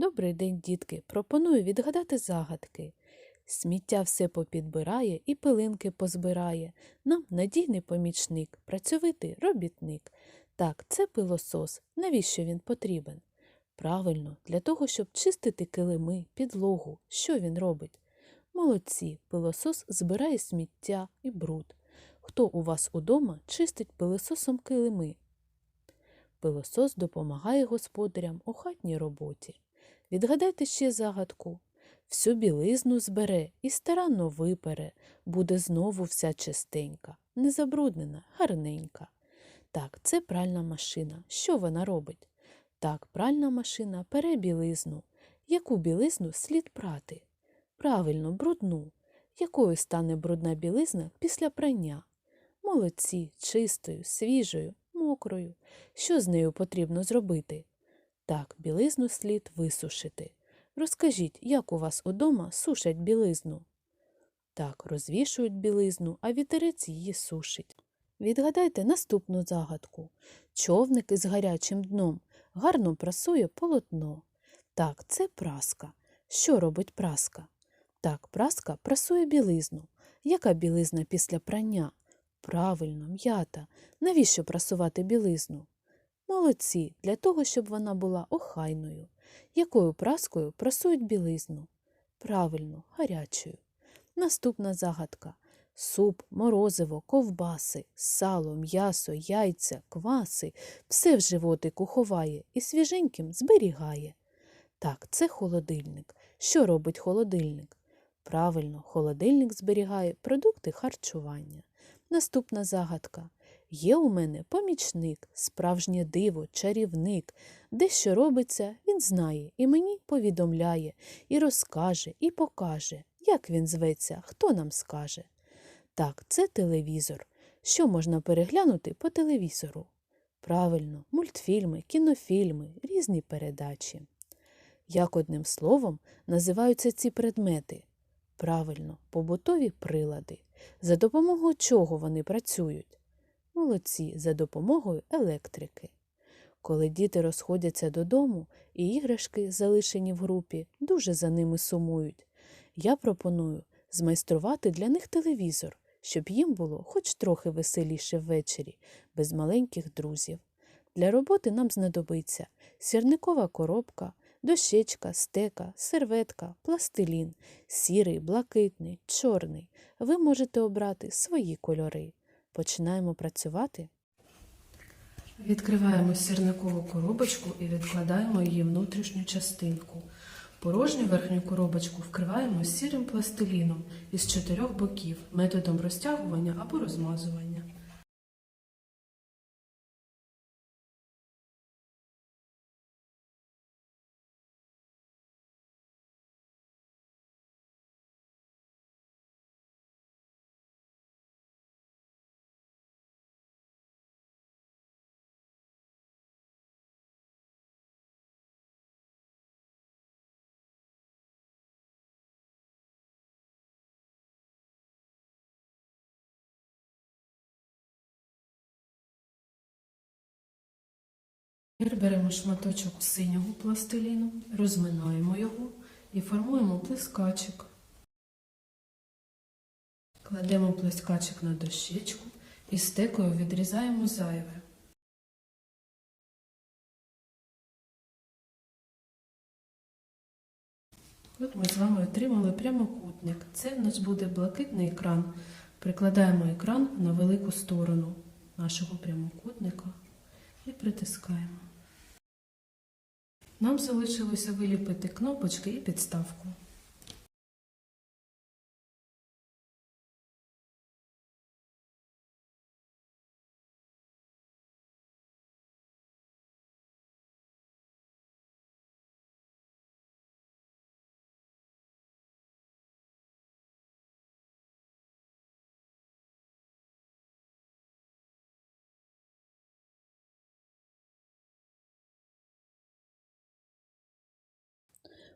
Добрий день, дітки. Пропоную відгадати загадки. Сміття все попідбирає і пилинки позбирає. Нам надійний помічник, працьовитий робітник. Так, це пилосос. Навіщо він потрібен? Правильно, для того, щоб чистити килими, підлогу. Що він робить? Молодці, пилосос збирає сміття і бруд. Хто у вас удома чистить пилососом килими? Пилосос допомагає господарям у хатній роботі. Відгадайте ще загадку. Всю білизну збере і старанно випере, буде знову вся чистенька, не забруднена, гарненька. Так, це пральна машина. Що вона робить? Так, пральна машина пере білизну. Яку білизну слід прати? Правильно, брудну. Якою стане брудна білизна після прання? Молодці, чистою, свіжою, мокрою. Що з нею потрібно зробити? Так, білизну слід висушити. Розкажіть, як у вас удома сушать білизну? Так, розвішують білизну, а вітерець її сушить. Відгадайте наступну загадку. Човник із гарячим дном гарно прасує полотно. Так, це праска. Що робить праска? Так, праска прасує білизну. Яка білизна після прання? Правильно, м'ята. Навіщо прасувати білизну? Молодці, для того, щоб вона була охайною. Якою праскою прасують білизну? Правильно, гарячою. Наступна загадка. Суп, морозиво, ковбаси, сало, м'ясо, яйця, кваси все в животику ховає і свіженьким зберігає. Так, це холодильник. Що робить холодильник? Правильно, холодильник зберігає продукти харчування. Наступна загадка. Є у мене помічник, справжнє диво, чарівник. Де що робиться, він знає і мені повідомляє, і розкаже, і покаже. Як він зветься, хто нам скаже? Так, це телевізор. Що можна переглянути по телевізору? Правильно, мультфільми, кінофільми, різні передачі. Як одним словом називаються ці предмети? Правильно, побутові прилади. За допомогою чого вони працюють? Молодці, за допомогою електрики. Коли діти розходяться додому і іграшки, залишені в групі, дуже за ними сумують. Я пропоную змайструвати для них телевізор, щоб їм було хоч трохи веселіше ввечері, без маленьких друзів. Для роботи нам знадобиться сірникова коробка, дощечка, стека, серветка, пластилін, сірий, блакитний, чорний. Ви можете обрати свої кольори. Починаємо працювати. Відкриваємо сірникову коробочку і відкладаємо її внутрішню частинку. Порожню верхню коробочку вкриваємо сірим пластиліном із чотирьох боків методом розтягування або розмазування. Тепер беремо шматочок синього пластиліну, розминаємо його і формуємо плескачик. Кладемо плескачик на дощечку і стекою відрізаємо зайве. От ми з вами отримали прямокутник. Це в нас буде блакитний екран. Прикладаємо екран на велику сторону нашого прямокутника і притискаємо. Нам залишилося виліпити кнопочки і підставку.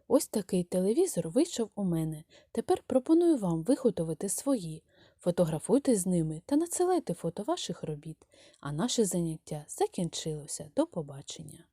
Ось такий телевізор вийшов у мене. Тепер пропоную вам виготовити свої. Фотографуйте з ними та надсилайте фото ваших робіт. А наше заняття закінчилося. До побачення!